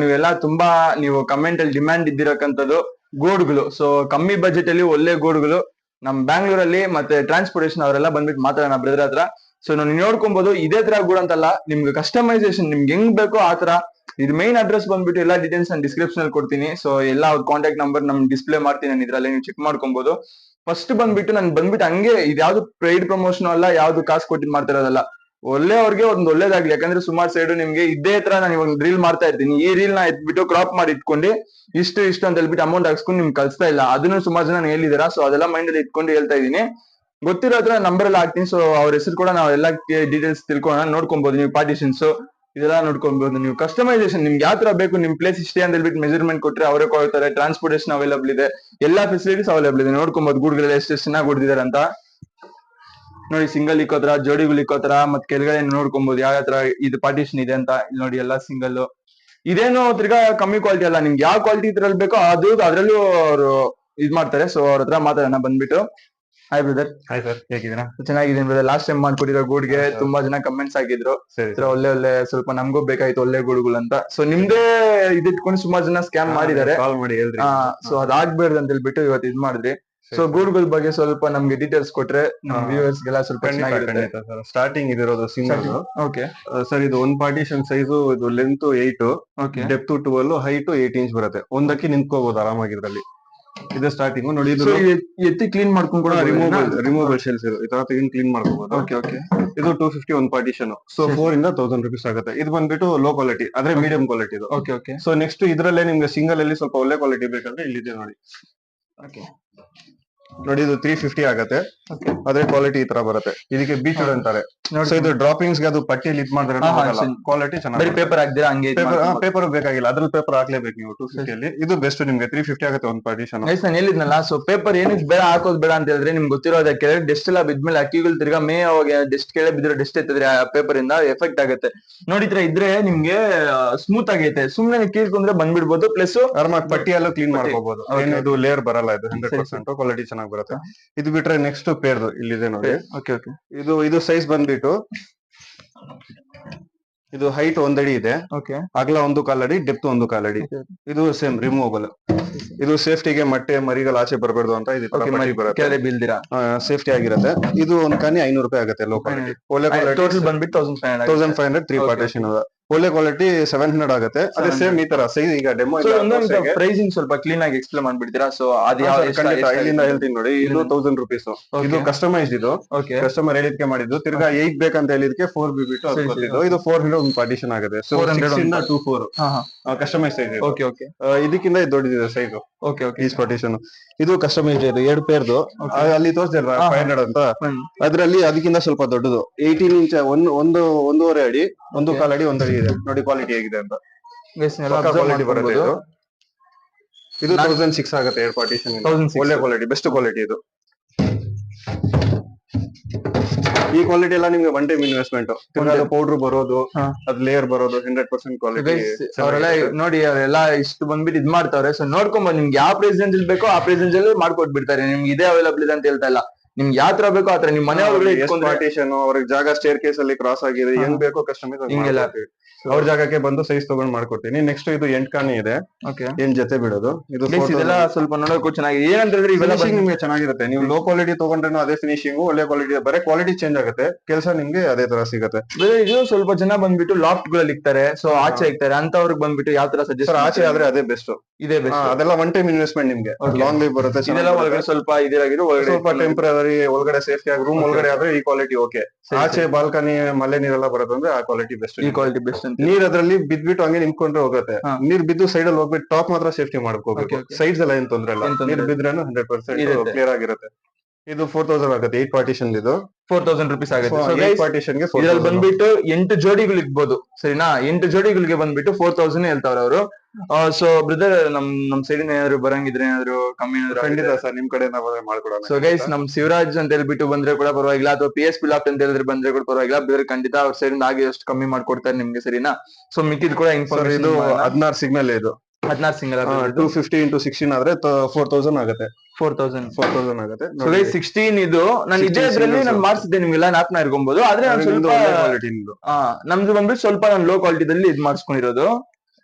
ನೀವೆಲ್ಲ ತುಂಬಾ ನೀವು ಕಮೆಂಟ್ ಅಲ್ಲಿ ಡಿಮ್ಯಾಂಡ್ ಇದ್ದಿರಕ್ಕಂಥದ್ದು ಗೋಡ್ಗಳು. ಸೊ ಕಮ್ಮಿ ಬಜೆಟ್ ಅಲ್ಲಿ ಒಳ್ಳೆ ಗೋಡ್ಗಳು. ನಮ್ ಬ್ಯಾಂಗ್ಳೂರಲ್ಲಿ ಮತ್ತೆ ಟ್ರಾನ್ಸ್ಪೋರ್ಟೇಷನ್ ಅವರೆಲ್ಲ ಬಂದ್ಬಿಟ್ಟು ಮಾತಾಡೋಣ ಬ್ರದರ್ ಹತ್ರ. ಸೊ ನಾನು ನೋಡ್ಕೊಬಹುದು ಇದೇ ತರ ಗೂಡ್ ಅಂತಲ್ಲ, ನಿಮ್ಗೆ ಕಸ್ಟಮೈಸೇಷನ್ ನಿಮ್ಗೆ ಹೆಂಗ್ ಬೇಕೋ ಆ ತರ. ಇದು ಮೈನ್ ಅಡ್ರೆಸ್ ಬಂದ್ಬಿಟ್ಟು ಎಲ್ಲ ಡೀಟೇಲ್ಸ್ ನಾನು ಡಿಸ್ಕ್ರಿಪ್ಷನ್ ಅಲ್ಲಿ ಕೊಡ್ತೀನಿ. ಸೊ ಎಲ್ಲ ಅವ್ರ ಕಾಂಟ್ಯಾಕ್ಟ್ ನಂಬರ್ ನಮ್ ಡಿಸ್ಪ್ಲೇ ಮಾಡ್ತೀನಿ ನಾನು ಇದ್ರಲ್ಲಿ, ನೀವು ಚೆಕ್ ಮಾಡ್ಕೊಬಹುದು ಫಸ್ಟ್ ಬಂದ್ಬಿಟ್ಟು ನಾನು ಬಂದ್ಬಿಟ್ಟು ಹಂಗೆ ಇದು ಯಾವ್ದು ಪ್ರೈಡ್ ಪ್ರಮೋಷನ್ ಅಲ್ಲ, ಯಾವ್ದು ಕಾಸು ಕೊಟ್ಟಿದ್ ಮಾಡ್ತಿರೋದಲ್ಲ ಒಳ್ಳೆಯವ್ರಿಗೆ ಒಂದ್ ಒಳ್ಳೇದಾಗ್ಲಿ. ಯಾಕಂದ್ರೆ ಸುಮಾರು ಸೈಡ್ ನಿಮ್ಗೆ ಇದೇ ತರ ನಾನು ಇವಾಗ ರೀಲ್ ಮಾಡ್ತಾ ಇರ್ತೀನಿ. ಈ ರೀಲ್ನ ಎತ್ಬಿಟ್ಟು ಕ್ರಾಪ್ ಮಾಡಿ ಇಟ್ಕೊಂಡು ಇಷ್ಟು ಇಷ್ಟು ಅಂತ ಹೇಳ್ಬಿಟ್ಟು ಅಮೌಂಟ್ ಹಾಕ್ಸ್ಕೊಂಡು ನಿಮ್ಗೆ ಕಳಿಸ್ತಾ ಇಲ್ಲ. ಅದನ್ನು ಸುಮಾರು ಜನ ಹೇಳಿದಾರ? ಸೊ ಅದೆಲ್ಲ ಮೈಂಡ್ ಅಲ್ಲಿ ಇಟ್ಕೊಂಡು ಹೇಳ್ತಾ ಇದೀನಿ ಗೊತ್ತಿರೋ ಹತ್ರ ನಂಬರ್ ಎಲ್ಲ ಹಾಕ್ತೀನಿ. ಸೊ ಅವ್ರ ಹೆಸರು ಕೂಡ ನಾವು ಎಲ್ಲ ಡೀಟೇಲ್ಸ್ ತಿಳ್ಕೊಳ್ಳೋಣ. ನೋಡ್ಕೊಬಹುದು ನೀವು ಪಾರ್ಟಿಷನ್ಸ್ ಇದೆಲ್ಲ ನೋಡ್ಕೊಬಹುದು ನೀವು. ಕಸ್ಟಮೈಸೇಷನ್ ನಿಮ್ಗೆ ಯಾವ ತರ ಬೇಕು, ನಿಮ್ ಪ್ಲೇಸ್ ಇಷ್ಟೇ ಅಂತ ಹೇಳ್ಬಿಟ್ಟು ಮೆಜರ್ಮೆಂಟ್ ಕೊಟ್ರೆ ಅವರೇ ಕೊಡ್ತಾರೆ. ಟ್ರಾನ್ಸ್ಪೋರ್ಟೇಷನ್ ಅವೈಲಬಲ್ ಇದೆ. ಎಲ್ಲಾ ಫೆಸಿಲಿಟೀಸ್ ಅವೈಲಬಲ್ ಇದೆ. ನೋಡ್ಕೊಬಹುದು ಗೂಡ್ಗಳೆಲ್ಲ ಎಷ್ಟು ಚೆನ್ನಾಗಿ ಹೊಡೆದಿದ್ದಾರೆ ಅಂತ. ನೋಡಿ ಸಿಂಗಲ್ ಇಕ್ಕೋತರ ಜೋಡಿಗಳು ಇಕ್ಕೋತರ ಮತ್ ಕೆಳಗಡೆ ನೋಡ್ಕೊಬಹುದು ಯಾವ ತರ ಇದು ಪಾರ್ಟಿಷನ್ ಇದೆ ಅಂತ. ಇಲ್ಲಿ ನೋಡಿ ಎಲ್ಲ ಸಿಂಗಲ್ ಇದೇನು ತಿರ್ಗಾ ಕಮ್ಮಿ ಕ್ವಾಲಿಟಿ ಅಲ್ಲ ನಿಮ್ಗೆ ಯಾವ ಕ್ವಾಲಿಟಿ ಇದ್ರಲ್ಲಿ ಬೇಕೋ ಅದು ಅದ್ರಲ್ಲೂ ಅವರು ಇದ್ ಮಾಡ್ತಾರೆ. ಸೊ ಅವ್ರ ಹತ್ರ ಮಾತಾಡೋಣ ಬಂದ್ಬಿಟ್ಟು. ಹಾಯ್ ಬ್ರದರ್ ಹಾಯ್ ಸರ್ ಹೇಗಿದ್ದೀರಾ? ಚೆನ್ನಾಗಿದ್ದೀನಿ ಬ್ರದರ್ ಲಾಸ್ಟ್ ಟೈಮ್ ಮಾಡ್ಕೊಟ್ಟಿರೋ ಗೂಡ್ಗೆ ತುಂಬಾ ಜನ ಕಮೆಂಟ್ಸ್ ಆಗಿದ್ರು ಒಳ್ಳೆ ಒಳ್ಳೆ ಸ್ವಲ್ಪ ನಮಗೂ ಬೇಕಾಯ್ತು ಒಳ್ಳೆ ಗೂಡುಗಳು ಅಂತ. ಸೊ ನಿಮ್ದೇ ಇದಿಟ್ಕೊಂಡು ಸುಮಾರು ಜನ ಸ್ಕ್ಯಾಮ್ ಮಾಡಿದ್ದಾರೆ. ಸೊ ಅದಾಗ್ಬಾರ್ದು ಅಂತ ಹೇಳ್ಬಿಟ್ಟು ಇವತ್ತು ಇದ್ ಮಾಡಿದ್ರಿ. ಸೊ ಗೂಡ್ಗಳ ಬಗ್ಗೆ ಸ್ವಲ್ಪ ನಮ್ಗೆ ಡೀಟೇಲ್ಸ್ ಕೊಟ್ರೆ ವ್ಯೂವರ್ಸ್ ಗೆಲ್ಲ ಸ್ವಲ್ಪ ಖಂಡಿತ ಚೆನ್ನಾಗಿರುತ್ತೆ. ಖಂಡಿತ ಸರ್ ಸ್ಟಾರ್ಟಿಂಗ್ ಇದಿರೋದು ಸಿಂಗಲ್ ಓಕೆ. ಸರ್ ಇದು ಒಂದ್ ಪಾರ್ಟಿಷನ್ ಸೈಜು ಇದು length eight okay. Depth twelve height eight inch ಬರುತ್ತೆ. ಒಂದಕ್ಕೆ ನಿಂತ್ಕೋಬಹುದು ಆರಾಮಾಗಿ ಇದ್ರಲ್ಲಿ ಇದು ಸ್ಟಾರ್ಟಿಂಗ್ ನೋಡಿ ಇದು ಎತ್ತಿ ಕ್ಲೀನ್ ಮಾಡ್ಕೊಂಡು ಕೂಡ ರಿಮೂವಲ್ ರಿಮೂವಲ್ ಶೆಲ್ಸ್ ಇದು ಈ ತರ ಕ್ಲೀನ್ ಮಾಡ್ಕೋಬಹುದು ಓಕೆ ಓಕೆ. ಇದು ಟೂ ಫಿಫ್ಟಿ ಒಂದ್ ಪಾರ್ಟಿಷನ್ ಸೊ. ಫೋರ್ ಇಂದ ತೌಸಂಡ್ ರುಪೀಸ್ ಆಗುತ್ತೆ. ಇದು ಬಂದ್ಬಿಟ್ಟು ಲೋ ಕ್ವಾಲಿಟಿ ಅಂದ್ರೆ ಮೀಡಿಯಂ ಕ್ವಾಲಿಟಿ ಇದು. ಓಕೆ ಓಕೆ ಸೊ ನೆಕ್ಸ್ಟ್ ಇದ್ರಲ್ಲೇ ನಿಮ್ಗೆ ಸಿಂಗಲ್ ಅಲ್ಲಿ ಸ್ವಲ್ಪ ಒಳ್ಳೆ ಕ್ವಾಲಿಟಿ ಬೇಕಂದ್ರೆ ಇಲ್ಲಿದೆ ನೋಡಿ. ಓಕೆ ನೋಡಿ ಇದು ತ್ರೀ ಫಿಫ್ಟಿ ಆಗುತ್ತೆ. ಅದೇ ಕ್ವಾಲಿಟಿ ಈ ತರ ಬರುತ್ತೆ. ಇದಕ್ಕೆ ಬೀಚ್ ಅಂತಾರೆ. ಸೊ ಇದು ಡ್ರಾಪಿಂಗ್ಸ್ಗೆ ಅದು ಪಟ್ಟಿಯಲ್ಲಿ ಇದ್ ಮಾಡಿದ್ರೆ. ಕ್ವಾಲಿಟಿ ಚೆನ್ನಾಗಿ ಪೇಪರ್ ಹಾಕ್ದಿರಾ ಹಂಗೆ ಪೇಪರ್ ಬೇಕಾಗಿಲ್ಲ. ಅದ್ರಲ್ಲಿ ಪೇಪರ್ ಹಾಕ್ಲೇಬೇಕು ನೀವು ಟೂ ಫಿಫ್ಟಿಯಲ್ಲಿ ಇದು ಬೆಸ್ಟ್ ನಿಮ್ಗೆ ತ್ರೀ ಫಿಫ್ಟಿ ಆಗುತ್ತೆ ಒಂದು ಪಾರ್ಟಿಷನ್ ಗೈಸ್ ನಾನು ಹೇಳಿದ್ನಲ್ಲ ಸೊ ಪೇಪರ್ ಏನಕ್ಕೆ ಬೇಡ ಹಾಕೋದು ಬೇಡ ಅಂತ ಹೇಳಿದ್ರೆ ನಿಮ್ಗೆ ಗೊತ್ತಿರೋದಕ್ಕೆ ಡೆಸ್ಟ್ ಎಲ್ಲ ಬಿದ್ಮೇಲೆ ಅಕ್ಕಿಗಳು ತಿರ್ಗಾ ಮೇ ಅವಾಗ ಡೆಸ್ಟ್ ಕೇಳಿ ಬಿದ್ರೆ ಡೆಸ್ಟ್ ಎತ್ತಿದ್ರೆ ಆ ಪೇಪರ್ ಇಂದ ಎಫೆಕ್ಟ್ ಆಗುತ್ತೆ. ನೋಡಿದ್ರೆ ಇದ್ರೆ ನಿಮ್ಗೆ ಸ್ಮೂತ್ ಆಗೈತೆ. ಸುಮ್ನೆ ಕೀಳ್ಕೊಂಡ್ರೆ ಬಂದ್ಬಿಡ್ಬೋದು. ಪ್ಲಸ್ ಪಟ್ಟಿ ಪಟ್ಟಿಯಲ್ಲೂ ಕ್ಲೀನ್. ಮಾಡ್ಕೋಬಹುದು ಏನು ಇದು ಲೇಯರ್ ಬರಲ್ಲ ಇದು ಹಂಡ್ರೆಡ್ ಪರ್ಸೆಂಟ್ ಕ್ವಾಲಿಟಿ ಚೆನ್ನಾಗಿ ಬರುತ್ತೆ. ಇದು ಬಿಟ್ರೆ ನೆಕ್ಸ್ಟ್ ಪೇರ್ದು ಇಲ್ಲಿದೆ ನೋಡಿ ಓಕೆ ಓಕೆ ಇದು ಇದು ಸೈಜ್ ಬಂದ್ಬಿಟ್ಟು ಇದು ಹೈಟ್ ಒಂದಡಿ ಇದೆ. ಓಕೆ ಅಗಲ ಒಂದು ಕಾಲಡಿ ಡೆಪ್ತ್ ಒಂದು ಕಾಲಡಿ. ಇದು ಸೇಮ್ ರಿಮೂವಬಲ್ ಇದು ಸೇಫ್ಟಿಗೆ ಮೊಟ್ಟೆ ಮರಿಗಳು ಆಚೆ ಬರಬಾರ್ದು ಅಂತ ಇದು ಕೆಳಗೆ ಬೀಳ್ದಿರಾ? ಸೇಫ್ಟಿ ಆಗಿರುತ್ತೆ. ಇದು ಒಂದ್ ಕಾನಿ ಐನೂರು ರೂಪಾಯಿ ಆಗುತ್ತೆ ಲೋ ಕ್ವಾಲಿಟಿ ಒಳ್ಳೆ ಟೋಟಲ್ ಬಂದ್ಬಿಟ್ಟು thousand five hundred thousand five hundred three partition ಅದ. ಒಳ್ಳೆ ಕ್ವಾಲಿಟಿ ಸೆವೆನ್ ಹಂಡ್ರೆಡ್ ಆಗುತ್ತೆ. ಅದೇ ಸೇಮ್ ಈ ತರ. ಸೈಜ್ ಈಗ ಡೆಮೋ ಪ್ರೈಸಿಂಗ್ ಸ್ವಲ್ಪ ಕ್ಲೀನ್ ಆಗಿ ಎಕ್ಸ್ಪ್ಲೇನ್ ಮಾಡ್ಬಿಡ್ತೀರಾ? ಸೊ ಖಂಡಿತ. ಇಲ್ಲಿಂದ ಹೇಳ್ತೀನಿ ನೋಡಿ. ಇದು ತೌಸಂಡ್ ರುಪೀಸ್ ಇದು ಕಸ್ಟಮೈಸ್ ಇದು. ಕಸ್ಟಮರ್ ಹೇಳಿದ್ಕೆ ಮಾಡಿದ್ದು. ತಿರ್ಗಾ ಏಟ್ ಬೇಕಂತ ಹೇಳಿದ್ಕೆ ಫೋರ್ ಬಿ ಬಿಟ್ಟು ಇದು ಫೋರ್ ಹಂಡ್ರೆಡ್ ಒಂದು ಪಾರ್ಟಿಷನ್ ಆಗುತ್ತೆ. ಸೊ 400 ಸಿಕ್ಸ್ ಇಂದ ಟೂ ಫೋರ್ ಕಸ್ಟಮೈಸ್ ಇದೆ. ಓಕೆ ಓಕೆ ಇದಕ್ಕಿಂತ ಇದು. ದೊಡ್ಡದಿದೆ size okay okay is partition ಇದು ಕಸ್ಟಮೈಸ್ ಇದೆ ಎರಡು ಪೇರ್ದು. ಅಲ್ಲಿ ತೋರಿಸಿದ್ರ ಫೈವ್ ಹಂಡ್ರೆಡ್ ಅಂತ. ಅದ್ರಲ್ಲಿ ಅದಕ್ಕಿಂತ ಸ್ವಲ್ಪ ದೊಡ್ಡದು. ಏಯ್ಟೀನ್ ಇಂಚ್ ಒಂದು ಒಂದು ಒಂದೂವರೆ ಅಡಿ ಒಂದು. ಕಾಲ್ ಅಡಿ ಒಂದು ಅಡಿ ಇದೆ. ನೋಡಿ ಕ್ವಾಲಿಟಿ ಹೇಗಿದೆ ಅಂತ. ಕ್ವಾಲಿಟಿ ಬರುತ್ತೆ ಇದು. ಇದು ತೌಸಂಡ್ ಸಿಕ್ಸ್ ಆಗುತ್ತೆ ಏರ್ ಪಾರ್ಟಿಷನ್ ಒಳ್ಳೆ ಕ್ವಾಲಿಟಿ ಬೆಸ್ಟ್ ಕ್ವಾಲಿಟಿ ಇದು. ಈ ಕ್ವಾಲಿಟಿ ಎಲ್ಲ ನಿಮ್ಗೆ ಒನ್ ಟೈಮ್ ಇನ್ವೆಸ್ಟ್ಮೆಂಟ್. ಪೌಡರ್ ಬರೋದು. ಅದ್ ಲೇಯರ್ ಬರೋದು ಹಂಡ್ರೆಡ್ ಪರ್ಸೆಂಟ್ ಕ್ವಾಲಿಟಿ ಅವರೆಲ್ಲ ನೋಡಿ ಅವರೆಲ್ಲ ಇಷ್ಟು ಬಂದ್ಬಿಟ್ಟು ಇದ್ ಮಾಡ್ತಾವ್ರೆ ಸೊ ನೋಡ್ಕೊಂಬ ನಿಮ್ಗೆ ಯಾವ ಪ್ರೈಸ್ ರೇಂಜ್ ಬೇಕೋ ಆ ಪ್ರೈಸ್ ರೇಂಜ್ ಅಲ್ಲಿ ಮಾಡ್ಕೊಟ್ಬಿಡ್ತಾರೆ. ನಿಮ್ಗೆ ಇದೇ ಅವೈಲಬಲ್ ಇದೆ ಅಂತ ಹೇಳ್ತಾ ಇಲ್ಲ. ನಿಮ್ಗೆ ಯಾವ ತರ ಬೇಕೋ ಆತರ ನಿಮ್ ಮನೆ ಒಳಗಡೆ ಇಟ್ಕೊಂಡ್ರೆ ಪಾರ್ಟಿಷನ್ ಅವ್ರಿಗೆ ಜಾಗ ಸ್ಟೇರ್ ಕೇಸ್ ಅಲ್ಲಿ ಕ್ರಾಸ್ ಆಗಿದೆ ಏನ್ ಹೆಂಗ್ ಬೇಕೋ ಕಸ್ಟಮೈಸ್ ಹಿಂಗೆಲ್ಲ. ಅವ್ರ ಜಾಗಕ್ಕೆ ಬಂದು ಸೈಜ್ ತಗೊಂಡ್ ಮಾಡ್ಕೊಡ್ತೀನಿ. ನೆಕ್ಸ್ಟ್ ಇದು ಎಂಟ್ ಕಾಣಿ ಇದೆ. ಓಕೆ ಎಂಟ್ ಜೊತೆ ಬಿಡೋದು? ಇದು ಇದೆಲ್ಲ ಸ್ವಲ್ಪ ನೋಡೋಕು ಚೆನ್ನಾಗಿದೆ ಏನಂತಂದ್ರೆ ಇವೆಲ್ಲ ಫಿನಿಶಿಂಗ್ ನಿಮ್ಗೆ ಚೆನ್ನಾಗಿರುತ್ತೆ. ನೀವು ಲೋ ಕ್ವಾಲಿಟಿ ತಗೊಂಡ್ರೆ ಅದೇ ಫಿನಿಶಿಂಗ್ ಒಳ್ಳೆ ಕ್ವಾಲಿಟಿ ಬರೀ ಕ್ವಾಲಿಟಿ ಚೇಂಜ್ ಆಗುತ್ತೆ. ಕೆಲಸ ನಿಮ್ಗೆ ಅದೇ ತರ ಸಿಗುತ್ತೆ. ಇದು ಸ್ವಲ್ಪ ಜನ ಬಂದ್ಬಿಟ್ಟು ಲಾಫ್ಟ್ಗಳಲ್ಲಿ ಇಕ್ತಾರೆ. ಸೊ ಆಚೆ ಇಕ್ತಾರೆ. ಅಂತವ್ರಿಗೆ ಬಂದ್ಬಿಟ್ಟು ಯಾವ ತರ ಸಜೆಸ್ಟ್ ಆಚೆ ಆದ್ರೆ ಅದೇ ಬೆಸ್ಟ್ ಇದೇ ಬೆಸ್ಟ್ ಅದೆಲ್ಲ ಒನ್ ಟೈಮ್ ಇನ್ವೆಸ್ಟ್ಮೆಂಟ್ ನಿಮ್ಗೆ. ಲಾಂಗ್ ಲೈಫ್ ಬರುತ್ತೆ ಸ್ವಲ್ಪ ಇದಿರಾಗಿರೋ ಒಳಗಡೆ ಸ್ವಲ್ಪ ಟೆಂಪರರಿ ಒಳಗಡೆ ಸೇಫ್ಟಿ ಆಗಿ ರೂಮ್. ಒಳಗಡೆ ಆದ್ರೆ ಈ ಕ್ವಾಲಿಟಿ ಓಕೆ ಆಚೆ ಬಾಲ್ಕನಿ ಮಲೆ ನೀರೆಲ್ಲ ಬರೋದಂದ್ರೆ ಆ ಕ್ವಾಲಿಟಿ ಬೆಸ್ಟ್ ಈ ಕ್ವಾಲಿಟಿ ಬೆಸ್ಟ್ ನೀರ್ ಅದ್ರಲ್ಲಿ ಬಿದ್ಬಿಟ್ಟು ಹಂಗೆ ನಿಂತ್ಕೊಂಡ್ರೆ ಹೋಗುತ್ತೆ. ನೀರ್ ಬಿದ್ದು ಸೈಡ್ ಅಲ್ಲಿ ಹೋಗ್ಬಿಟ್ಟು ಟಾಪ್ ಮಾತ್ರ ಸೇಫ್ಟಿ ಮಾಡ್ಕೋಬೇಕು. ಸೈಡ್ಸ್ ಎಲ್ಲ ಏನ್ ತೊಂದ್ರೆ ಇಲ್ಲ ನೀರ್. ಬಿದ್ರೆ ಹಂಡ್ರೆಡ್ ಪರ್ಸೆಂಟ್ ಕ್ಲಿಯರ್ ಆಗಿರುತ್ತೆ ಇದು ಫೋರ್ ತೌಸಂಡ್ ಆಗುತ್ತೆ ಏಟ್ ಪಾರ್ಟಿಷನ್ ಇದು ಫೋರ್ ತೌಸಂಡ್ ರುಪೀಸ್ ಆಗುತ್ತೆ. So, ಪಾರ್ಟಿಷನ್ಗೆ ಇದ್ರಲ್ಲಿ ಬಂದ್ಬಿಟ್ಟು ಎಂಟು ಜೋಡಿಗಳು ಇರ್ಬೋದು ಸರಿನಾ? ಎಂಟು ಜೋಡಿಗಳಿಗೆ ಬಂದ್ಬಿಟ್ಟು ಫೋರ್ ತೌಸಂಡ್ ಹೇಳ್ತಾವ್ರ ಅವರು. ಸೊ ಬ್ರದರ್ ನಮ್ ನಮ್ ಸೈಡ್ ಏನಾದ್ರು ಬರಂಗಿದ್ರೆ ಏನಾದ್ರು ಕಮ್ಮಿ ಖಂಡಿತ ಏನಾದ್ರು ಸರ್ ನಿಮ್ ಕಡೆ ಮಾಡ್ಕೊಡೋಣ. ಸೊ ಗೈಸ್ ನಮ್ ಶಿವರಾಜ್ ಅಂತ ಹೇಳ್ಬಿಟ್ಟು ಬಂದ್ರೆ ಕೂಡ ಪರವಾಗಿಲ್ಲ ಅಥವಾ ಪಿ ಎಸ್ ಪಿಲಾಪ್ ಅಂತ ಹೇಳಿದ್ರೆ ಬಂದ್ರೆ ಕೂಡ ಪರವಾಗಿಲ್ಲ. ಬ್ರದರ್ ಖಂಡಿತ ಅವ್ರ ಸೈಡ್ ಇಂದ ಆಗಿ ಅಷ್ಟು ಕಮ್ಮಿ ಮಾಡ್ಕೊಡ್ತಾರೆ ನಿಮ್ಗೆ ಸರಿನಾ? ಸೊ ಮಿಕ್ಕಿದ್ ಕೂಡ ಸರ್ ಇನ್ಫಾರ್ಮೇಶನ್ ಇದು ಹದಿನಾರು ಸಿಗ್ನಲ್ ಇದು. ಹದಿನಾರು single two fifty into sixteen ಆದ್ರೆ ಫೋರ್ ತೌಸಂಡ್ ಆಗುತ್ತೆ. ಫೋರ್ ತೌಸಂಡ್ ಫೋರ್ ತೌಸಂಡ್ ಆಗುತ್ತೆ. ಸೊ ಗೈಸ್ ಸಿಕ್ಸ್ಟೀನ್ ಇದು ನಾನು ಇದೇ 16 ಇದ್ರಲ್ಲಿ ನಾನು ಮಾಡಿಸಿದ್ದೆ ನಿಮ್ಗೆಲ್ಲ ನಾಲ್ಕನ ಇರ್ಕೊಬಹುದು ಆದ್ರೆ ನಾನು ಸ್ವಲ್ಪ ಕ್ವಾಲಿಟಿ ಆ, ನಮ್ದು. ಬಂದ್ಬಿಟ್ಟು ಸ್ವಲ್ಪ ನಾನು ಲೋ ಕ್ವಾಲಿಟಿದಲ್ಲಿ ಇದು ಮಾಡಿಸ್ಕೊಂಡಿರೋದು.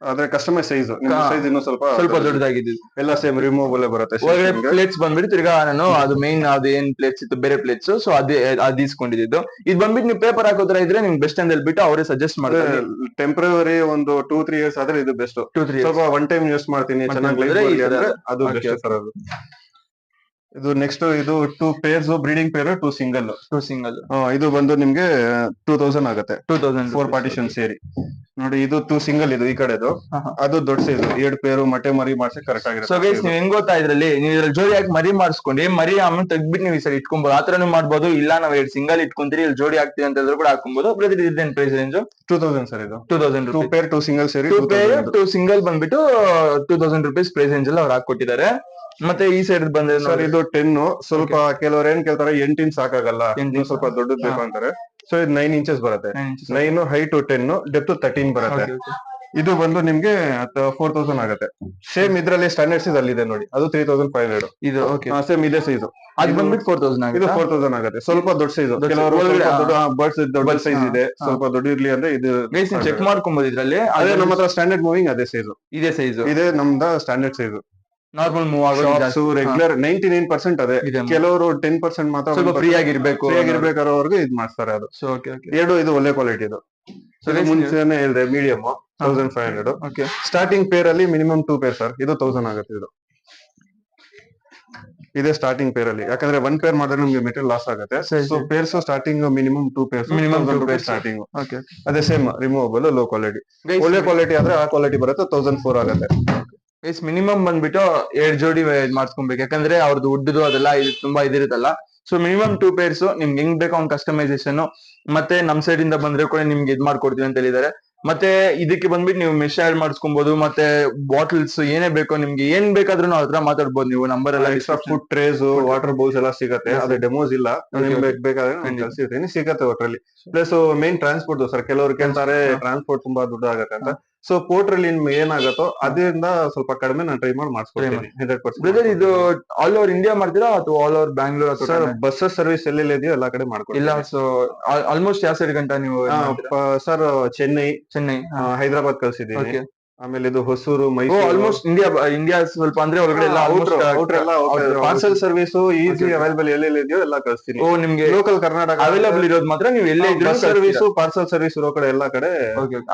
ಆದ್ರೆ ಕಸ್ಟಮೈಸ್ ಸೈಜ್ ಸೈಜ್ ಇನ್ನು ಸ್ವಲ್ಪ ಸ್ವಲ್ಪ ದೊಡ್ಡದಾಗಿದೆ. ಎಲ್ಲ ಸೇಮ್ ರಿಮೂವಬಲ್ ಬರುತ್ತೆ ಒಳಗಡೆ. ಪ್ಲೇಟ್ಸ್ ಬಂದ್ಬಿಟ್ಟು ತಿರ್ಗಾ ನಾನು ಅದು ಮೇನ್ ಅದು ಏನ್ ಪ್ಲೇಟ್ಸ್ ಇತ್ತು ಬೇರೆ ಪ್ಲೇಟ್ಸ್ ಸೊ ಅದೇ ಅದ್ ಇಸ್ಕೊಂಡಿದ್ದು ಇದು ಬಂದ್ಬಿಟ್ಟು ನೀವು ಪೇಪರ್ ಹಾಕೋದ್ರ ಇದ್ರೆ ನಿಮ್ಗೆ ಬೆಸ್ಟ್ ಅಂತ ಹೇಳ್ಬಿಟ್ಟು ಅವರೇ ಸಜೆಸ್ಟ್ ಮಾಡ್ತಾರೆ. ಟೆಂಪರರಿ ಒಂದು ಟೂ ತ್ರೀ ಇಯರ್ಸ್ ಆದ್ರೆ ಇದು ಬೆಸ್ಟ್ ಟೂ ತ್ರೀ ಸ್ವಲ್ಪ ಒನ್ ಟೈಮ್ ಯೂಸ್ ಮಾಡ್ತೀನಿ ಚೆನ್ನಾಗಿ ಅದು. ಬೆಸ್ಟ್ ಸರ್ ಅದು. ಇದು ನೆಕ್ಸ್ಟ್ ಇದು two pairs breeding pair two single two single ಇದು ಬಂದು ನಿಮ್ಗೆ ಟೂ ತೌಸಂಡ್ ಆಗುತ್ತೆ. ಟೂ ತೌಸಂಡ್ ಫೋರ್ ಪಾರ್ಟಿಷನ್ ಸೇರಿ. ನೋಡಿ ಇದು ಟೂ ಸಿಂಗಲ್ ಇದು ಈ ಕಡೆದು. ಅದು ದೊಡ್ಡ ಸೈಜ್ ಎರಡ್ ಪೇರು ಮೊಟ್ಟೆ ಮರಿ ಮಾಡ್ಸಕ್ ಕರೆಕ್ಟ್ ಸೊ ಗೈಸ್ ಆಗಿರುತ್ತೆ ನೀವ್ ಹೆಂಗ್ ಗೊತ್ತಾ ಇದ್ರಲ್ಲಿ? ನೀವು ಇದ್ರಲ್ಲಿ ಜೋಡಿ ಹಾಕಿ ಮರಿ ಮಾಡಿಸ್ಕೊಂಡು ಮರಿ ಆಮೇಲೆ ತೆಗ್ದ್ಬಿಟ್ಟು ನೀವು ಈ ಸರಿ ಇಟ್ಕೊಬಹುದು ಆತರನು ಮಾಡ್ಬೋದು. ಇಲ್ಲ ನಾವ್ ಎರಡು ಸಿಂಗಲ್ ಇಟ್ಕೊಂತೀರಿ ಇಲ್ಲಿ ಜೋಡಿ ಹಾಕ್ತೀವಿ ಅಂತ ಹೇಳಿದ್ರು ಕೂಡ ಹಾಕೊಬಹುದು ಬ್ರದರ್ ಇದೇನ್ price range two thousand sir ಇದು. Two thousand two pair two single ಸೇರಿ ಟೂ ಪೇರ್ ಟೂ ಸಿಂಗಲ್ ಬಂದ್ಬಿಟ್ಟು. Two thousand rupees price range ಅಲ್ಲಿ ಅವ್ರು ಹಾಕೊಟ್ಟಿದ್ದಾರೆ ಮತ್ತೆ ಈ ಸೈಡ್ ಬಂದ್ರೆ ಸರ್ ನೋಡಿ. ಇದು ಟೆನ್ ಸ್ವಲ್ಪ ಕೆಲವ್ರು ಏನ್ ಕೇಳ್ತಾರೆ ಎಂಟಿನ್ ಸಾಕಾಗಲ್ಲ. ಸ್ವಲ್ಪ ದೊಡ್ಡದ್ ಬೇಕು ಅಂತಾರೆ. ಸೊ ಇದು ನೈನ್ ಇಂಚಸ್ ಬರುತ್ತೆ. Nine height ten depth thirteen ಬರುತ್ತೆ. ಇದು ಬಂದು ನಿಮ್ಗೆ ಫೋರ್ ತೌಸಂಡ್ ಆಗುತ್ತೆ. ಸೇಮ್ ಇದ್ರಲ್ಲಿ ಸ್ಟ್ಯಾಂಡರ್ಡ್ ಸೈಜ್ ಅಲ್ಲಿ ಇದೆ ನೋಡಿ. ಅದು ತ್ರೀ ತೌಸಂಡ್ ಫೈವ್ ಹಂಡ್ರೆಡ್ ಇದು ಓಕೆ ಸೇಮ್ ಇದೇ ಸೈಜ್ ಅದು ಬಂದ್ಬಿಟ್ಟು ಫೋರ್ ತೌಸಂಡ್ ಇದು ಫೋರ್ ತೌಸಂಡ್ ಆಗುತ್ತೆ. ಸ್ವಲ್ಪ ದೊಡ್ಡ ಸೈಜ್ ಬರ್ಡ್ಸ್ ದೊಡ್ಡ ಸೈಜ್ ಇದೆ. ಸ್ವಲ್ಪ ದೊಡ್ಡ ಇರ್ಲಿ ಅಂದ್ರೆ ಇದು ಚೆಕ್ ಮಾಡ್ಕೊಬಹುದು ಇದ್ರಲ್ಲಿ. ಅದೇ ನಮ್ಮ ಹತ್ರ ಸ್ಟ್ಯಾಂಡರ್ಡ್ ಮೂವಿಂಗ್ ಅದೇ ಸೈಜ್ ಇದೇ ಸೈಜ್ ಇದೇ ನಮ್ದ ಸ್ಟ್ಯಾಂಡರ್ಡ್ ಸೈಜ್ ನಾರ್ಮಲ್ ಮೂವ್ ಆಗೋದು. ರೆಗ್ಯುಲರ್ ನೈಂಟಿ ನೈನ್ ಪರ್ಸೆಂಟ್ ಅದೇ. ಕೆಲವರು ಟೆನ್ ಪರ್ಸೆಂಟ್ ಮಾತ್ರ ಸ್ವಲ್ಪ ಫ್ರೀ ಆಗಿರ್ಬೇಕು ಫ್ರೀ ಆಗಿರ್ಬೇಕಾರೋರ್ಗು ಇದು ಮಾಡ್ತಾರೆ ಅದು. ಸೊ ಓಕೆ ಓಕೆ ಎರಡು ಇದು ಒಳ್ಳೆ ಕ್ವಾಲಿಟಿ ಇದು. ಮುಂಚೆನೆ ಹೇಳಿದೆ medium thousand five hundred okay starting pair ಅಲ್ಲಿ ಮಿನಿಮಮ್ ಟೂ ಪೇರ್ ಸರ್ ಇದು ತೌಸಂಡ್ ಆಗುತ್ತೆ ಇದು. ಇದೆ ಸ್ಟಾರ್ಟಿಂಗ್ ಪೇರ್ ಅಲ್ಲಿ. ಯಾಕಂದ್ರೆ ಒನ್ ಪೇರ್ ಮಾಡಿದ್ರೆ ನಿಮ್ಗೆ ಮೆಟೀರಿಯಲ್ ಲಾಸ್ ಆಗುತ್ತೆ. So pairs starting minimum two pairs minimum two pairs. Starting okay ಅದೇ ಸೇಮ್ ರಿಮೂವಬಲ್ ಲೋ ಕ್ವಾಲಿಟಿ ಒಳ್ಳೆ ಕ್ವಾಲಿಟಿ ಆದ್ರೆ ಆ ಕ್ವಾಲಿಟಿ ಬರುತ್ತೆ ತೌಸಂಡ್ ಫೋರ್ ಆಗುತ್ತೆ. ಗೈಸ್ ಮಿನಿಮಮ್ ಬಂದ್ಬಿಟ್ಟು ಎರಡ್ ಜೋಡಿ ಮಾಡ್ಸ್ಕೊಬೇಕು. ಯಾಕಂದ್ರೆ ಅವ್ರದ್ದು ಉಡ್ಡದು ಅದೆಲ್ಲ ಇದು ತುಂಬಾ ಇದಿರುತ್ತಲ್ಲ. ಸೊ ಮಿನಿಮಮ್ ಟೂ ಪೇರ್ಸ್ ನಿಮ್ಗೆ ಹೆಂಗ್ ಬೇಕೋ ಅವ್ನ್ ಕಸ್ಟಮೈಸೇಷನ್ ಮತ್ತೆ ನಮ್ ಸೈಡ್ ಇಂದ ಬಂದ್ರೆ ಕೂಡ ನಿಮ್ಗೆ ಇದ್ ಮಾಡ್ಕೊಡ್ತೀವಿ ಅಂತ ಹೇಳಿದ್ದಾರೆ ಮತ್ತೆ ಇದಕ್ಕೆ ಬಂದ್ಬಿಟ್ಟು ನೀವು ಮೆಷರ್ ಆಡ್ ಮಾಡಿಸ್ಕೊಬಹುದು ಮತ್ತೆ ಬಾಟಲ್ಸ್ ಏನೇ ಬೇಕೋ ನಿಮ್ಗೆ ಏನ್ ಬೇಕಾದ್ರೂ ಅವ್ರ ಹತ್ರ ಮಾತಾಡ್ಬೋದು ನೀವು. ನಂಬರ್ ಎಲ್ಲ extra food trays water bowls ಎಲ್ಲ ಸಿಗುತ್ತೆ. ಅದೇ ಡೆಮೋಸ್ ಇಲ್ಲ. ಸಿಗುತ್ತೆ ನಿಮ್ಗೆ ಬೇಕಾದ್ರೆ ಸಿಗತ್ತೆ. ಒಟ್ರಲ್ಲಿ. ಪ್ಲಸ್ ಮೇನ್ ಟ್ರಾನ್ಸ್ಪೋರ್ಟ್ ಸರ್ ಕೆಲವರು ಕೇಳ್ತಾರೆ ಟ್ರಾನ್ಸ್ಪೋರ್ಟ್ ತುಂಬಾ ದುಡ್ಡು ಆಗತ್ತೆ ಅಂತ. ಸೊ ಪೋರ್ಟ್ರಲ್ಲಿ ಏನಾಗುತ್ತೋ ಅದರಿಂದ ಸ್ವಲ್ಪ ಕಡಿಮೆ ನಾನು ಟ್ರೈ ಮಾಡಿ ಮಾಡಿಸ್ಕೊಡ್ತೀನಿ. ಹಂಡ್ರೆಡ್ ಬ್ರದರ್ ಇದು ಆಲ್ ಓವರ್ ಇಂಡಿಯಾ ಮಾಡ್ತೀರಾ ಅಥವಾ ಆಲ್ ಓವರ್ ಬ್ಯಾಂಗ್ಳೂರ್ ಅಥವಾ ಸರ್ ಬಸ್ಸಸ್ ಸರ್ವಿಸ್ ಎಲ್ಲೆಲ್ಲ ಇದೆಯೋ ಎಲ್ಲಾ ಕಡೆ ಮಾಡ್ಕೊಡ್ತೀನಿ. ಇಲ್ಲ ಸೊ ಆಲ್ಮೋಸ್ಟ್ ಯಾವ ಸೈಡ್ ಗಂಟ ನೀವು ಸರ್ ಚೆನ್ನೈ ಚೆನ್ನೈ ಆ, ಹೈದರಾಬಾದ್ ಕಳ್ಸಿದೀನಿ ಓಕೆ ಆಮೇಲೆ ಇದು Hosur Mysore. Almost India India ಸ್ವಲ್ಪ ಅಂದ್ರೆ ಒಳಗಡೆ ಎಲ್ಲ ಪಾರ್ಸಲ್ ಸರ್ವಿಸ್ ಈಸಿ ಅವೈಲಬಲ್ ಎಲ್ಲೆಲ್ಲಿ ಇದೆಯೋ ಎಲ್ಲ ಕಳಿಸ್ತೀನಿ. ಓ ನಿಮ್ಗೆ ಲೋಕಲ್ ಕರ್ನಾಟಕ ಅವೈಲಬಲ್ ಇರೋದು ಮಾತ್ರ ನೀವು ಎಲ್ಲೇ ಇದ್ರೂ ಸರ್ವಿಸ್ ಪಾರ್ಸಲ್ ಸರ್ವಿಸ್ ಇರೋ ಕಡೆ ಎಲ್ಲಾ ಕಡೆ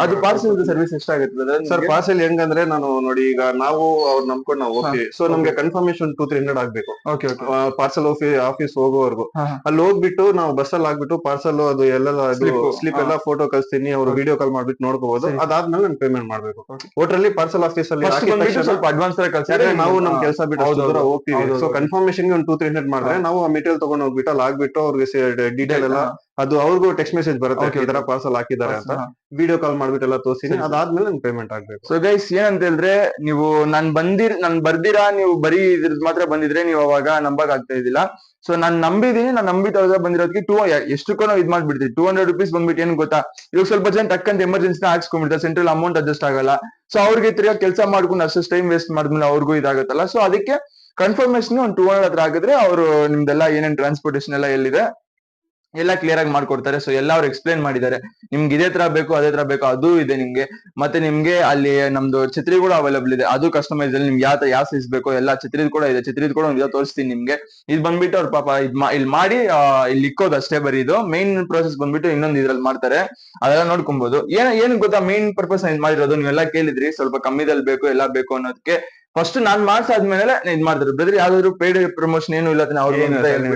ಅದು ಪಾರ್ಸಲ್ ಸರ್ವಿಸ್ ಎಷ್ಟಾಗುತ್ತೆ ಸರ್? ಪಾರ್ಸಲ್ ಹೆಂಗಂದ್ರೆ ನಾನು ನೋಡಿ ಈಗ ನಾವು ಅವ್ರ ನಂಬ್ಕೊಂಡು ನಾವು ಹೋಗ್ತೀವಿ ಸೊ ನಮ್ಗೆ ಕನ್ಫರ್ಮೇಶನ್ ಟೂ ತ್ರೀ ಹಂಡ್ರೆಡ್ ಆಗ್ಬೇಕು. ಓಕೆ. ಪಾರ್ಸಲ್ ಆಫೀಸ್ ಹೋಗೋವರೆಗೂ. ಹಾ, ಹಾ. ಅಲ್ಲಿ ಹೋಗ್ಬಿಟ್ಟು ನಾವು ಬಸ್ ಅಲ್ಲಿ ಆಗ್ಬಿಟ್ಟು ಪಾರ್ಸಲ್ ಅದು ಎಲ್ಲ ಸ್ಲಿಪ್. ಎಲ್ಲ ಫೋಟೋ ಕಳಿಸ್ತೀನಿ. ಅವ್ರು ವಿಡಿಯೋ ಕಾಲ್ ಮಾಡ್ಬಿಟ್ಟು ನೋಡ್ಕೋಬಹುದು. ಅದಾದ್ಮೇಲೆ ನಾನು ಪೇಮೆಂಟ್ ಮಾಡ್ಬೇಕು. ಒಟ್ರಲ್ಲಿ ಪಾರ್ಸಲ್ ಆಫೀಸ್ ಅಲ್ಲಿ ಸ್ವಲ್ಪ ಅಡ್ವಾನ್ಸ್ ತರ ಕಳ್ಸಿದ್ರೆ ನಾವು ನಮ್. ಕೆಲಸ ಬಿಟ್ಟು. ಹೋಗ್ತೀವಿ ಸೊ. ಕನ್ಫರ್ಮೇಶನ್ ಒಂದು ಟೂ ತ್ರೀ ಹಂಡ್ರೆಡ್ ಮಾಡಿದ್ರೆ ನಾವು ಆ ಮೆಟೀರಿಯಲ್ ತಗೊಂಡ್ ಹೋಗ್ಬಿಟ್ಟು ಅಲ್ಲಿ ಹಾಕ್ಬಿಟ್ಟು ಅವ್ರಿಗೆ ಡೀಟೇಲ್ ಎಲ್ಲ. ಅದು ಅವ್ರಿಗೂ ಟೆಕ್ಸ್ಟ್ ಮೆಸೇಜ್ ಬರುತ್ತೆ ಈ ತರ. ಪಾರ್ಸಲ್ ಹಾಕಿದ್ದಾರೆ ಅಂತ. ವಿಡಿಯೋ ಕಾಲ್ ಮಾಡ್ಬಿಟ್ಟು ಎಲ್ಲ ತೋರಿಸಿ. ಅದಾದ್ಮೇಲೆ ನಂಗೆ ಪೇಮೆಂಟ್ ಆಗ್ಬೇಕು. ಸೊ ಗೈಸ್ ಏನಂತ ಹೇಳಿದ್ರೆ ನೀವು ನಾನ್ ಬಂದಿರ್ ನಾನ್ ಬರ್ದಿರಾ ನೀವು ಬರೀ ಇದ್ರದ್ ಮಾತ್ರ ಬಂದಿದ್ರೆ ನೀವು ಅವಾಗ ನಂಬಕ್ ಆಗ್ತಾ ಇದ್ದಿಲ್ಲ. ಸೊ ನಾನ್ ನಂಬಿದೀನಿ ನಾನ್ ಅವ್ರ ಬಂದಿರೋದಕ್ಕೆ ಟೂ ಎಷ್ಟಕ್ಕೂ ನಾವು ಇದ್ ಮಾಡ್ಬಿಡ್ತೀವಿ. ಟೂ ಹಂಡ್ರೆಡ್ ರುಪೀಸ್ ಬಂದ್ಬಿಟ್ಟು ಏನ್ ಗೊತ್ತಾ? ಇವಾಗ ಸ್ವಲ್ಪ ಜನ ಟಕ್ಕಂತ ಎಮರ್ಜೆನ್ಸಿ ಹಾಕ್ಸ್ಕೊಂಡ್ಬಿಡ್ತಾರೆ ಸೆಂಟ್ರಲ್ ಅಮೌಂಟ್ ಅಡ್ಜಸ್ಟ್ ಆಗಲ್ಲ. ಸೊ ಅವ್ರಿಗೆ ತಿರ್ಗಾ ಕೆಲಸ ಮಾಡ್ಕೊಂಡು ಅಷ್ಟು ಟೈಮ್ ವೇಸ್ಟ್ ಮಾಡಿದ್ಮೇಲೆ ಅವ್ರಿಗೂ ಇದಾಗುತ್ತಲ್ಲ. ಸೊ ಅದಕ್ಕೆ ಕನ್ಫರ್ಮೇಶನ್ ಒಂದು ಟೂ ಹಂಡ್ರೆಡ್ ಹತ್ರ ಆಗಿದ್ರೆ ಅವರು ನಿಮ್ದೆಲ್ಲ ಏನೇನ್ ಟ್ರಾನ್ಸ್ಪೋರ್ಟೇಷನ್ ಎಲ್ಲ ಎಲ್ಲಿದೆ? ಎಲ್ಲ ಕ್ಲಿಯರ್ ಆಗಿ ಮಾಡ್ಕೊಡ್ತಾರೆ. ಸೊ ಎಲ್ಲ ಅವ್ರು ಎಕ್ಸ್ಪ್ಲೈನ್ ಮಾಡಿದ್ದಾರೆ. ನಿಮ್ಗೆ ಇದೇ ತರ ಬೇಕು, ಅದೇ ತರ ಬೇಕು, ಅದು ಇದೆ ನಿಮ್ಗೆ. ಮತ್ತೆ ನಿಮ್ಗೆ ಅಲ್ಲಿ ನಮ್ದು ಛತ್ರಿ ಕೂಡ ಅವೈಲಬಲ್ ಇದೆ. ಅದು ಕಸ್ಟಮೈಸ್ ಅಲ್ಲಿ ನಿಮ್ಗೆ ಯಾವ ಯಾವ ಸೈಜ್ ಬೇಕೋ ಎಲ್ಲ ಛತ್ರಿದ್ ಕೂಡ ಇದೆ. ಛತ್ರಿದ್ ಕೂಡ ಒಂದು ತೋರಿಸ್ತೀನಿ ನಿಮ್ಗೆ. ಇದು ಬಂದ್ಬಿಟ್ಟು ಅವ್ರ ಪಾಪ ಇದ್ ಇಲ್ಲಿ ಮಾಡಿ ಇಲ್ಲಿ ಇಕ್ಕೋದು ಅಷ್ಟೇ ಬರೀ ಇದು. ಮೇನ್ ಪ್ರೊಸೆಸ್ ಬಂದ್ಬಿಟ್ಟು ಇನ್ನೊಂದು ಇದ್ರಲ್ಲಿ ಮಾಡ್ತಾರೆ. ಅದೆಲ್ಲ ನೋಡ್ಕೊಬಹುದು ಏನ್ ಏನ್ ಗೊತ್ತಾ? ಮೇನ್ ಪರ್ಪಸ್ ಮಾಡಿರೋದು? ನೀವೆಲ್ಲ ಕೇಳಿದ್ರಿ. ಸ್ವಲ್ಪ ಕಮ್ಮಿದಲ್ಲಿ ಬೇಕು, ಎಲ್ಲ ಬೇಕು ಅನ್ನೋದಕ್ಕೆ ಫಸ್ಟ್ ನಾನ್ ಮಾಡ್ಸಾದ್ಮೇಲೆ ಇದ್ ಮಾಡ್ತಾರೆ. ಬ್ರದರ್ ಯಾವ್ದಾದ್ರು ಪೇಡ್ ಪ್ರಮೋಷನ್ ಏನು ಇಲ್ಲ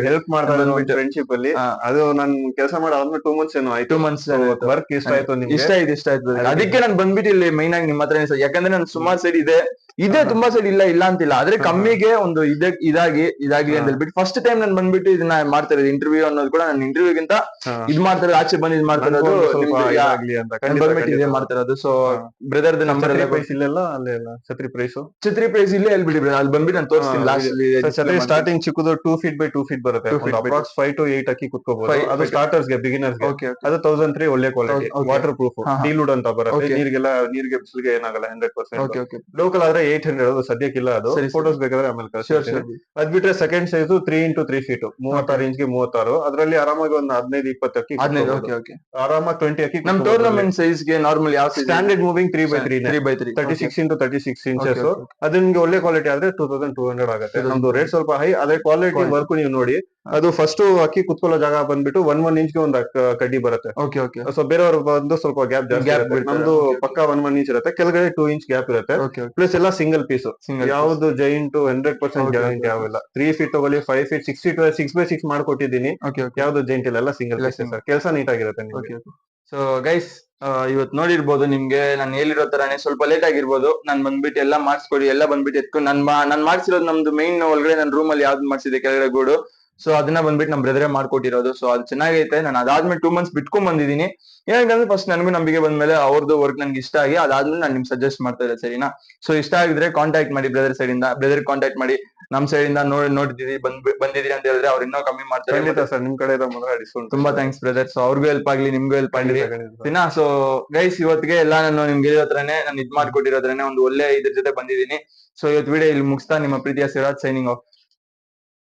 ಹೆಲ್ಪ್ ಮಾಡ್ತಾರೆ ಫ್ರೆಂಡ್ಶಿಪ್ ಅಲ್ಲಿ. ಅದು ನಾನು ಕೆಲಸ ಮಾಡಿ ಟೂ ಮಂತ್ಸ್ ಏನು ಆಯ್ತು. ಟೂ ಮಂತ್ಸ್ ವರ್ಕ್ ಇಷ್ಟ ಆಯ್ತು ಇಷ್ಟ ಆಯ್ತು ಇಷ್ಟ ಆಯ್ತು ಅದಕ್ಕೆ- ನಾನು ಬಂದ್ಬಿಟ್ಟು ಇಲ್ಲಿ ಮೈನ್ ಆಗಿ ನಿಮ್ಮ ಹತ್ರ ಯಾಕಂದ್ರೆ ನಾನು ಸುಮಾರು ಸೈಡ್ ಇದೆ. ಇದೆ ತುಂಬಾ ಸೈಡ್ ಇಲ್ಲ ಇಲ್ಲ ಅಂತಿಲ್ಲ. ಆದ್ರೆ. ಕಮ್ಮಿಗೆ ಒಂದು ಇದ ಇದಾಗಿ ಇದಾಗಿ ಅಂತ. ಹೇಳ್ಬಿಟ್ಟು ಫಸ್ಟ್ ಟೈಮ್ ನಾನು ಬಂದ್ಬಿಟ್ಟು ಇದನ್ನ ಮಾಡ್ತಾರೆ. ಇರೋದು ಇಂಟರ್ವ್ಯೂ ಅನ್ನೋದು ಕೂಡ ನಾನು ಇಂಟರ್ವ್ಯೂಗಿಂತ. ಇದ್ ಮಾಡ್ತಾರೆ ಆಚೆ ಬಂದ್ ಇದ್ ಮಾಡ್ತಾರೆ. ಇರೋದು. ಮಾಡ್ತಾ ಇರೋದು ಸೊ. ಬ್ರದರ್ ನಂಬರ್ ಛತ್ರಿ ಪ್ರೈಸ್ ಛತ್ರಿ ಪ್ರೈಸ್ ಪ್ರೈಸ್ ಇಲ್ಲೇ ಹೇಳ್ಬಿಡಿ ಬಿಡಿ. ಅಲ್ಲಿ ಬಂದ್ಬಿಟ್ಟು ನಾನು ತೋರಿಸ್ತೀನಿ ಲಾಸ್ಟ್ ಛತ್ರಿ ಸ್ಟಾರ್ಟಿಂಗ್ ಚಿಕ್ಕದು two feet by two feet ಬರುತ್ತೆ. ಅಪ್ರಾಕ್ಸ್ ಫೈವ್ ಟು ಏಟ್ ಅಕ್ಕಿ ಕುತ್ಕೋಬಹುದು ಅದು ಸ್ಟಾರ್ಟರ್ಸ್ಗೆ ಬಿಗಿನರ್ಸ್ ಅದು ತೌಸಂಡ್ ತ್ರೀ ಒಳ್ಳೆ ಕ್ವಾಲಿಟಿ. Waterproof. ಡೀಲುಡ್ ಅಂತ ಬರುತ್ತೆ. ನೀರ್ಗೆ ನೀರಿಗೆಲ್ಲ ನೀರಿಗೆ ಬಿಸಿಲಿಗೆ ಏನಾಗಲ್ಲ ಹಂಡ್ರೆಡ್ ಪರ್ಸೆಂಟ್ ಲೋಕಲ್ ಆದ್ರೆ ಏಟ್ ಹಂಡ್ರೆಡ್ ಅದು ಸದ್ಯಕ್ಕಿಲ್ಲ ಅದು. ಫೋಟೋಸ್ ಬೇಕಾದ್ರೆ ಆಮೇಲೆ ಅದ್ ಬಿಟ್ರೆ second size three into three feet ಮೂವತ್ತಾರು ಇಂಚ್ಗೆ ಮೂವತ್ತಾರು. ಅದರಲ್ಲಿ ಆರಾಮಾಗಿ ಒಂದು ಹದಿನೈದು ಇಪ್ಪತ್ತು ಅಕ್ಕಿ ಆರಾಮಾಗಿ ಟ್ವೆಂಟಿ ಅಕ್ಕಿ ನಮ್ ಟೂರ್ನಮೆಂಟ್ ಸೈಜ್ಗೆ ನಾರ್ಮಲ್ ಯಾವ standard moving three by three three by three thirty six into thirty six inches. ಅದು ನಿಮ್ಗೆ ಒಳ್ಳೆ ಕ್ವಾಲಿಟಿ ಆದ್ರೆ ಟೂ ತೌಸಂಡ್ ಟೂ ಹಂಡ್ರೆಡ್ ಆಗುತ್ತೆ. 2000. ನಮ್ದು ರೇಟ್ ಸ್ವಲ್ಪ ಹೈ ಅದೇ ಕ್ವಾಲಿಟಿ. ವರ್ಕ್ ನೀವು ನೋಡಿ. ಅದು ಫಸ್ಟ್ ಅಕ್ಕಿ ಕುತ್ಕೊಳ್ಳೋ ಜಾಗ ಬಂದ್ಬಿಟ್ಟು ಒನ್ ಒನ್ ಇಂಚ್ಗೆ ಒಂದು ಕಡ್ಡಿ ಬರುತ್ತೆ. ಓಕೆ ಓಕೆ ಸೊ ಬೇರೆಯವ್ರು ಬಂದು ಸ್ವಲ್ಪ ಗ್ಯಾಪ್ ಇರುತ್ತೆ. ನಮ್ದು. ಪಕ್ಕ ಒನ್ ಒನ್ ಇಂಚ್ ಇರುತ್ತೆ. ಕೆಳಗಡೆ ಟೂ ಇಂಚ್ ಗ್ಯಾಪ್ ಇರುತ್ತೆ. ಪ್ಲಸ್ ಎಲ್ಲ ಸಿಂಗಲ್ ಪೀಸ್ ಯಾವ್ದು ಜೈಂಟ್ ಹಂಡ್ರೆಡ್ ಪರ್ಸೆಂಟ್ ಗ್ಯಾರಂಟಿ. ಯಾವಿಲ್ಲ ತ್ರೀ ಫೀಟ್ ತಗೊಳ್ಳಿ five feet six feet six by six ಮಾಡ್ಕೊಟ್ಟಿದ್ದೀನಿ. Okay okay ಯಾವ್ದು ಜೈಂಟ್ ಇಲ್ಲ ಎಲ್ಲ ಸಿಂಗಲ್ ಪೀಸ್ ಕೆಲಸ ನೀಟ್ ಆಗಿರುತ್ತೆ ನಿಮ್ಗೆ. ಸೊ ಗೈಸ್ ಇವತ್ ನೋಡಿರ್ಬೋದು ನಿಮ್ಗೆ ನಾನು ಹೇಳಿರೋ ತರಾನೇ ಸ್ವಲ್ಪ ಲೇಟ್ ಆಗಿರ್ಬೋದು. ನಾನ್ ಬಂದ್ಬಿಟ್ಟು ಎಲ್ಲ ಮಾಡಿಸ್ಕೊಡಿ, ಎಲ್ಲ ಬಂದ್ಬಿಟ್ಟು ಎತ್ಕೊಂಡು ನನ್ ನಾನ್ ಮಾಡ್ಸಿರೋದು ನಮ್ದು ಮೈನ್ ಒಳಗಡೆ ನನ್ನ ರೂಮ್ ಅಲ್ಲಿ ಯಾವ್ದು ಮಾಡ್ಸಿದೆ ಕೆಳಗಡೆ ಗೂಡು. ಸೊ ಅದನ್ನ ಬಂದ್ಬಿಟ್ಟು ನಮ್ ಬ್ರದರೇ ಮಾಡ್ಕೊಟ್ಟಿರೋದು. ಸೊ ಅದು ಚೆನ್ನಾಗೈತೆ. ನಾನು ಅದಾದ್ಮೇಲೆ ಟೂ ಮಂತ್ಸ್ ಬಿಟ್ಕೊಂಡ್ ಬಂದಿದ್ದೀನಿ. ಏನಂತಂದ್ರೆ ಫಸ್ಟ್ ನನಗೂ ನಂಬಿಕೆ ಬಂದ್ಮೇಲೆ ಅವ್ರದ್ದು ವರ್ಕ್ ನನ್ಗೆ ಇಷ್ಟ ಆಗಿ ಅದಾದ್ಮೇಲೆ ನಾನು ನಿಮ್ಗೆ ಸಜೆಸ್ಟ್ ಮಾಡ್ತಾ ಇದ್ದೆ ಸರಿನಾ? ಸೊ ಇಷ್ಟ ಆಗಿದ್ರೆ ಕಾಂಟ್ಯಾಕ್ಟ್ ಮಾಡಿ ಬ್ರದರ್ ಸೈಡ್ ಇಂದ ಬ್ರದರ್ ಕಾಂಟ್ಯಾಕ್ಟ್ ಮಾಡಿ ನಮ್ ಸೈಡ್ ಇಂದ ನೋಡಿ ನೋಡಿದೀವಿ ಬಂದ್ ಬಂದಿದ್ದೀರಿ ಅಂತ ಹೇಳಿದ್ರೆ ಅವ್ರು ಇನ್ನೂ ಕಮ್ಮಿ ಮಾಡ್ತಾರೆ. ಸರ್ ನಿಮ್ ಕಡೆ ಡಿಸ್ಕೌಂಟ್ ತುಂಬಾ ಥ್ಯಾಂಕ್ಸ್ ಬ್ರದರ್ ಸೊ ಅವ್ರಿಗೂ ಹೆಲ್ಪ್ ಆಗ್ಲಿ ನಿಮ್ಗೂ ಹೆಲ್ಪ್ ಆಗ್ಲಿ. ಸರಿನಾ? ಸೊ ಗೈಸ್ ಇವತ್ತಿಗೆ ಎಲ್ಲ ನಾನು ನಿಮ್ಗೆ ಹತ್ರನೇ ನಾನು ಇದ್ ಮಾಡ್ಕೊಟ್ಟಿರೋದ್ರನೆ ಒಂದು ಒಳ್ಳೆ ಇದ್ರ ಜೊತೆ ಬಂದಿದ್ದೀನಿ. ಸೊ ಇವತ್ತು ವಿಡಿಯೋ ಇಲ್ಲಿ ಮುಗಿಸ್ತಾ ನಿಮ್ಮ ಪ್ರೀತಿಯ ಸಿರಾಜ್ ಸೈನಿಂಗ್ ಆಫ್